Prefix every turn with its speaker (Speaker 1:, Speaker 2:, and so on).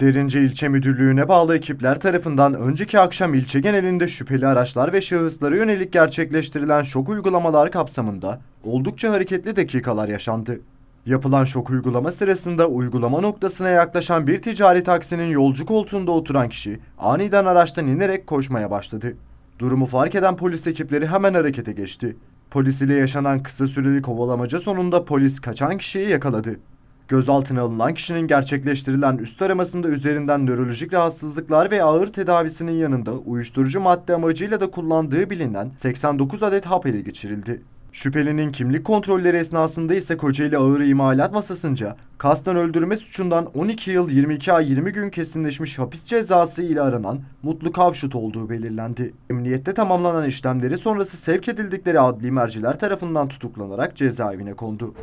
Speaker 1: Derince İlçe Müdürlüğü'ne bağlı ekipler tarafından önceki akşam ilçe genelinde şüpheli araçlar ve şahıslara yönelik gerçekleştirilen şok uygulamalar kapsamında oldukça hareketli dakikalar yaşandı. Yapılan şok uygulama sırasında uygulama noktasına yaklaşan bir ticari taksinin yolcu koltuğunda oturan kişi aniden araçtan inerek koşmaya başladı. Durumu fark eden polis ekipleri hemen harekete geçti. Polis ile yaşanan kısa süreli kovalamaca sonunda polis kaçan kişiyi yakaladı. Gözaltına alınan kişinin gerçekleştirilen üst aramasında üzerinden nörolojik rahatsızlıklar ve ağır tedavisinin yanında uyuşturucu madde amacıyla da kullandığı bilinen 89 adet hap ele geçirildi. Şüphelinin kimlik kontrolleri esnasında ise Kocaeli Ağır İmalat Masası'nca kasten öldürme suçundan 12 yıl 22 ay 20 gün kesinleşmiş hapis cezası ile aranan Mutlu Kavşut olduğu belirlendi. Emniyette tamamlanan işlemleri sonrası sevk edildikleri adli merciler tarafından tutuklanarak cezaevine kondu.